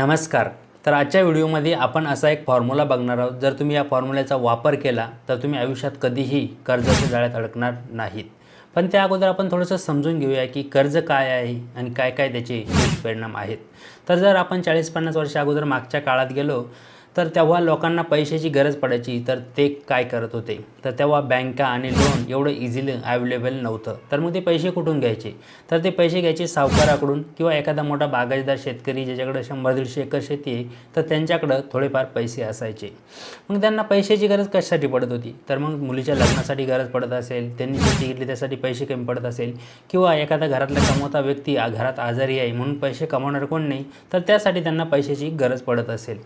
नमस्कार. तर आजच्या व्हिडिओमध्ये आपण असा एक फॉर्म्युला बघणार आहोत. जर तुम्ही या फॉर्म्युल्याचा वापर केला तर तुम्ही आयुष्यात कधीही कर्जाच्या जाळ्यात अडकणार नाहीत. पण त्या अगोदर आपण थोडंसं समजून घेऊया की कर्ज काय आहे आणि काय काय त्याचे दुष्परिणाम आहेत. तर जर आपण चाळीस पन्नास वर्षा अगोदर मागच्या काळात गेलो तर तेव्हा लोकांना पैशाची गरज पडायची. तर ते काय करत होते? तर तेव्हा बँका आणि लोन एवढं इझिली अवेलेबल नव्हतं. तर मग ते पैसे कुठून घ्यायचे? तर ते पैसे घ्यायचे सावकाराकडून किंवा एखादा मोठा बागायतदार शेतकरी ज्याच्याकडे शंभर दीडशे एकर शेती आहे तर त्यांच्याकडं थोडेफार पैसे असायचे. मग त्यांना पैशाची गरज कशासाठी पडत होती? तर मग मुलीच्या लग्नासाठी गरज पडत असेल त्यांनी शेती घेतली त्यासाठी पैसे कमी पडत असेल किंवा एखादा घरातला कमवता व्यक्ती घरात आजारी आहे म्हणून पैसे कमावणार कोण नाही तर त्यासाठी त्यांना पैशाची गरज पडत असेल.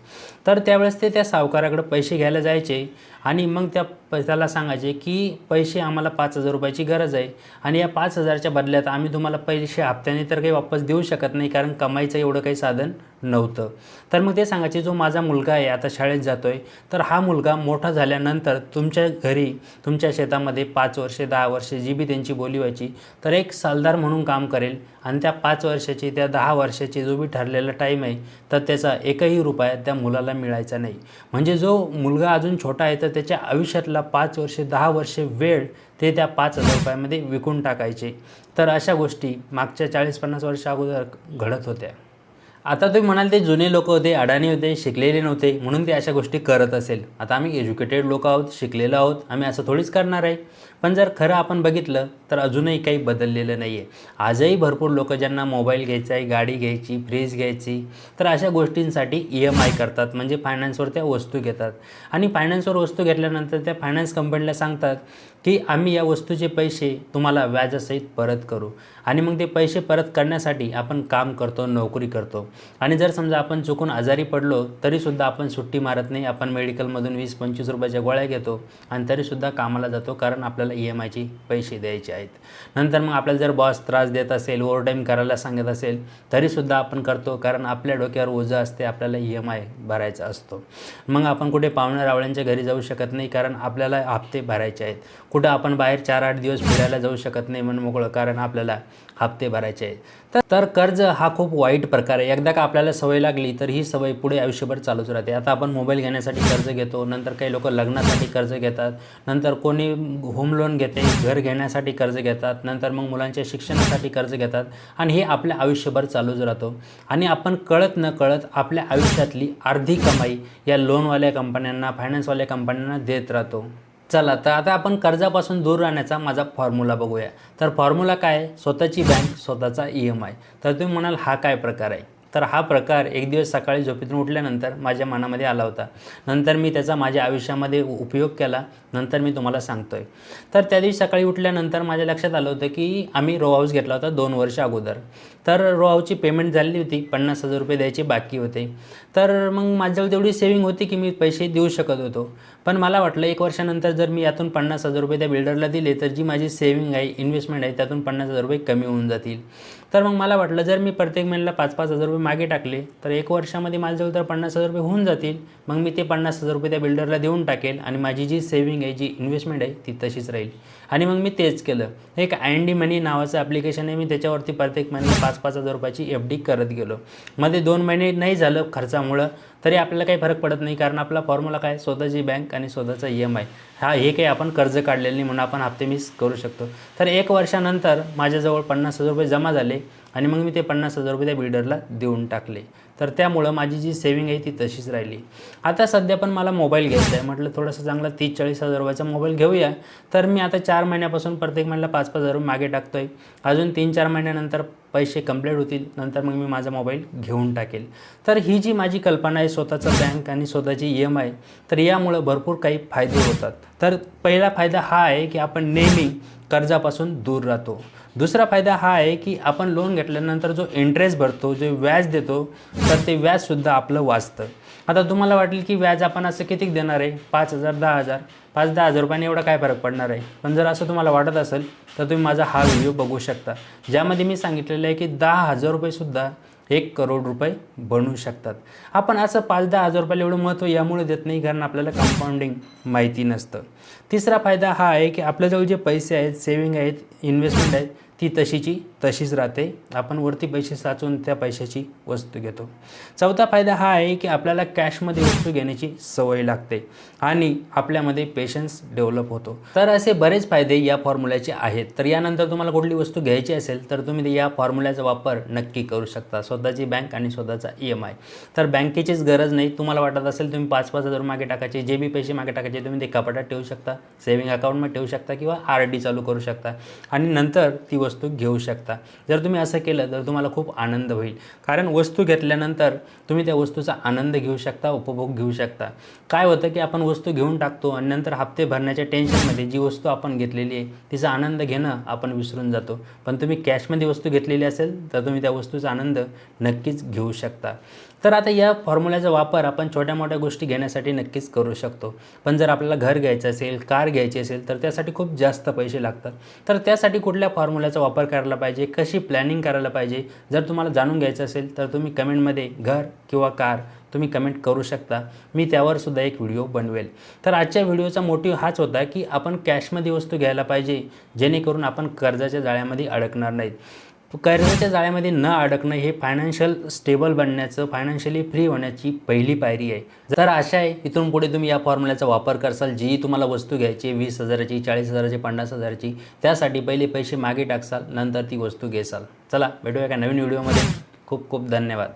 तर त्यावेळेस ते त्या सावकाराकडे पैसे घ्यायला जायचे आणि मग त्या प त्याला सांगायचे की पैसे आम्हाला पाच हजार रुपयाची गरज आहे आणि या पाच हजारच्या बदल्यात आम्ही तुम्हाला पैसे हप्त्याने तर काही वापस देऊ शकत नाही कारण कमाईचं एवढं काही साधन नव्हतं. तर मग ते सांगायचे जो माझा मुलगा आहे आता शाळेत जातो आहे तर हा मुलगा मोठा झाल्यानंतर तुमच्या घरी तुमच्या शेतामध्ये पाच वर्षे दहा वर्षे जी बी त्यांची बोली व्हायची तर एक सालदार म्हणून काम करेल आणि त्या पाच वर्षाची त्या दहा वर्षाची जो बी ठरलेला टाईम आहे तर त्याचा एकही रुपया त्या मुलाला मिळायचा नाही. म्हणजे जो मुलगा अजून छोटा आहे तर त्याच्या आयुष्यातला पाच वर्षे दहा वर्षे वेळ ते त्या पाच हजार रुपयामध्ये विकून टाकायचे. तर अशा गोष्टी मागच्या चाळीस पन्नास वर्षा अगोदर घडत होत्या. आता तुम्ही म्हणाल ते जुने लोक होते अडाणी होते शिकलेले नव्हते म्हणून ते अशा गोष्टी करत असेल. आता आम्ही एज्युकेटेड लोक आहोत शिकलेलो आहोत आम्ही असं थोडीच करणार आहे. पण जर खरं आपण बघितलं तर अजूनही काही बदललेलं नाही आहे आजही भरपूर लोक ज्यांना मोबाईल घ्यायचा आहे गाडी घ्यायची फ्रीज घ्यायची तर अशा गोष्टींसाठी ई एम आय करतात. म्हणजे फायनान्सवर त्या वस्तू घेतात. आणि फायनान्सवर वस्तू घेतल्यानंतर त्या फायनान्स कंपनीला सांगतात की आम्ही या वस्तूचे पैसे तुम्हाला व्याजासहित परत करू. आणि मग ते पैसे परत करण्यासाठी आपण काम करतो नोकरी करतो. आणि जर समजा आपण चुकून आजारी पडलो तरीसुद्धा आपण सुट्टी मारत नाही. आपण मेडिकलमधून वीस पंचवीस रुपयाच्या गोळ्या घेतो आणि तरीसुद्धा कामाला जातो कारण आपल्याला ई एम आयची पैसे द्यायचे आहेत. नंतर मग आपल्याला जर बॉस त्रास देत असेल ओव्हरटाईम करायला सांगत असेल तरीसुद्धा आपण करतो कारण आपल्या डोक्यावर ओझं असते आपल्याला ई एम आय भरायचा असतो. मग आपण कुठे पाहुण्या रावळ्यांच्या घरी जाऊ शकत नाही कारण आपल्याला हप्ते भरायचे आहेत. कुठं आपण बाहेर चार आठ दिवस फिरायला जाऊ शकत नाही म्हणून मोकळं कारण आपल्याला हप्ते भरायचे आहेत. तर तर कर्ज हा खूप वाईट प्रकार आहे. एकदा का आपल्याला सवय लागली तर ही सवय पुढे आयुष्यभर चालूच राहते. आता आपण मोबाईल घेण्यासाठी कर्ज घेतो नंतर काही लोक लग्नासाठी कर्ज घेतात नंतर कोणी होम लोन घेते घर घेण्यासाठी कर्ज घेतात नंतर मग मुलांच्या शिक्षणासाठी कर्ज घेतात आणि हे आपल्या आयुष्यभर चालूच राहतो. आणि आपण कळत न कळत आपल्या आयुष्यातली अर्धी कमाई या लोनवाल्या कंपन्यांना फायनान्सवाल्या कंपन्यांना देत राहतो. चला तर आता आपण कर्जापासून दूर राहण्याचा माझा फॉर्म्युला बघूया. तर फॉर्म्युला काय? स्वतःची बँक स्वतःचा ई एम आय तर तुम्ही म्हणाल हा काय प्रकार आहे? तर हा प्रकार एक दिवस सकाळी झोपेतून उठल्यानंतर माझ्या मनामध्ये आला होता. नंतर मी त्याचा माझ्या आयुष्यामध्ये उपयोग केला. नंतर मी तुम्हाला सांगतोय. तर त्या दिवशी सकाळी उठल्यानंतर माझ्या लक्षात आलं होतं की आम्ही रो हाऊस घेतला होता दोन वर्ष अगोदर. तर रो हाऊसची पेमेंट झालेली होती. पन्नास हजार रुपये द्यायचे बाकी होते. तर मग माझ्याजवळ तेवढी सेविंग होती की मी पैसे देऊ शकत होतो. पण मला वाटलं एक वर्षानंतर जर मी यातून पन्नास हजार रुपये त्या बिल्डरला दिले तर जी माझी सेविंग आहे इन्व्हेस्टमेंट आहे त्यातून पन्नास हजार रुपये कमी होऊन जातील. तर मग मला वाटलं जर मी प्रत्येक महिन्याला पाच पाच हजार रुपये मागे टाकले तर एक वर्षामध्ये माझ्याजवळ तर पन्नास हजार रुपये होऊन जातील. मग मी ते पन्नास हजार रुपये त्या बिल्डरला देऊन टाकेल आणि माझी जी सेविंग आहे जी इन्व्हेस्टमेंट आहे ती तशीच राहील. आणि मग मी तेच केलं. एक अँडी मनी नावाचं ॲप्लिकेशन आहे. मी त्याच्यावरती प्रत्येक महिने पाच पाच हजार रुपयाची एफ डी करत गेलो. मध्ये दोन महिने नाही झालं खर्चामुळं. तरी आपल्याला काही फरक पडत नाही. कारण आपला फॉर्म्युला काय? स्वतःची बँक आणि स्वतःचा ई एम आय हा हे काही आपण कर्ज काढलेलं नाही म्हणून आपण हप्ते मिस करू शकतो. तर एक वर्षानंतर माझ्याजवळ पन्नास हजार रुपये जमा झाले. आणि मग मी ते पन्नास हजार रुपये त्या बिल्डरला देऊन टाकले. तर त्यामुळं माझी जी सेविंग आहे ती तशीच राहिली. आता सध्या पण मला मोबाईल घ्यायचा आहे. म्हटलं थोडंसं चांगला तीस चाळीस हजार रुपयाचा मोबाईल घेऊया. तर मी आता चार महिन्यापासून प्रत्येक महिन्याला पाच पाच हजार रुपये मागे टाकतो आहे अजून तीन चार महिन्यानंतर पैसे कंप्लीट होतील. नंतर मग मी माझा मोबाईल घेऊन टाकेल. तर ही जी माझी कल्पना आहे स्वतःचं बँक आणि स्वतःची ई एम आय तर यामुळं भरपूर काही फायदे होतात. तर पहिला फायदा हा आहे की आपण नेहमी कर्जापासून दूर राहतो. दुसरा फायदा हा आहे की आपण लोन घेतल्यानंतर जो इंटरेस्ट भरतो जे व्याज देतो तर ते व्याजसुद्धा आपलं वाचतं. आता तुम्हाला वाटेल की व्याज आपण असं किती देणार आहे? पाच हजार दहा हजार. पाच दहा हजार रुपयाने एवढा काय फरक पडणार आहे? पण जर असं तुम्हाला वाटत असेल तर तुम्ही माझा हा व्हिडिओ बघू शकता. ज्यामध्ये मी सांगितलेलं आहे की दहा हजार रुपयेसुद्धा एक करोड रुपये बनवू शकतात. आपण असं पाच दहा हजार रुपयाला एवढं महत्त्व यामुळे देत नाही कारण आपल्याला कंपाऊंडिंग माहिती नसतं. तिसरा फायदा हा आहे की आपल्याजवळ जे पैसे आहेत सेविंग आहेत इन्व्हेस्टमेंट आहेत ती तशीची तशीच राहते. आपण वरती पैसे साचवून त्या पैशाची वस्तू घेतो. चौथा फायदा हा आहे की आपल्याला कॅशमध्ये वस्तू घेण्याची सवय लागते आणि आपल्यामध्ये पेशन्स डेव्हलप होतो. तर असे बरेच फायदे या फॉर्म्युल्याचे आहेत. तर यानंतर तुम्हाला कुठली वस्तू घ्यायची असेल तर तुम्ही या फॉर्म्युल्याचा वापर नक्की करू शकता. स्वतःची बँक आणि स्वतःचा ई एम आय तर बँकेचीच गरज नाही. तुम्हाला वाटत असेल तुम्ही पाच पाच हजार मागे टाकायचे जे बी पैसे मागे टाकायचे तुम्ही ते कपाटात ठेवू शकता. सेव्हिंग अकाउंटमध्ये ठेवू शकता किंवा आर डी चालू करू शकता. आणि नंतर ती वस्तू घेऊ शकता. जर तुम्ही असं केलं तर तुम्हाला खूप आनंद होईल. कारण वस्तू घेतल्यानंतर तुम्ही त्या वस्तूचा आनंद घेऊ शकता उपभोग घेऊ शकता. काय होतं की आपण वस्तू घेऊन टाकतो आणि नंतर हप्ते भरण्याच्या टेन्शनमध्ये जी वस्तू आपण घेतलेली आहे तिचा आनंद घेणं आपण विसरून जातो. पण तुम्ही कॅशमध्ये वस्तू घेतलेली असेल तर तुम्ही त्या वस्तूचा आनंद नक्कीच घेऊ शकता. तर आता या फॉर्म्युल्याचा वापर आपण छोट्या मोठ्या गोष्टी घेण्यासाठी नक्कीच करू शकतो. पण जर आपल्याला घर घ्यायचं असेल कार घ्यायची असेल तर त्यासाठी खूप जास्त पैसे लागतात. तर त्यासाठी कुठल्या फॉर्म्युल्याचा वापर करायला पाहिजे कशी प्लॅनिंग करायला पाहिजे जर तुम्हाला जाणून घ्यायचं असेल तर तुम्ही कमेंटमध्ये घर किंवा कार तुम्ही कमेंट करू शकता. मी त्यावर सुद्धा एक व्हिडिओ बनवेल. तर आजच्या व्हिडिओचा मोटिव्ह हाच होता की आपण कॅशमध्ये वस्तू घ्यायला पाहिजे जेणेकरून आपण कर्जाच्या जाळ्यामध्ये अडकणार नाहीत. कर्जाच्या जाळ्यामध्ये न अडकणं हे फायनान्शियल स्टेबल बनण्याचं फायनान्शियली फ्री होण्याची पहिली पायरी आहे. तर आशा आहे इथून पुढे तुम्ही या फॉर्म्युल्याचा वापर करसाल जी तुम्हाला वस्तू घ्यायची वीस हजाराची चाळीस हजाराची पन्नास हजाराची त्यासाठी पहिले पैसे मागे टाकसाल नंतर ती वस्तू घेसाल. चला भेटूया का नवीन व्हिडिओमध्ये खूप खूप धन्यवाद.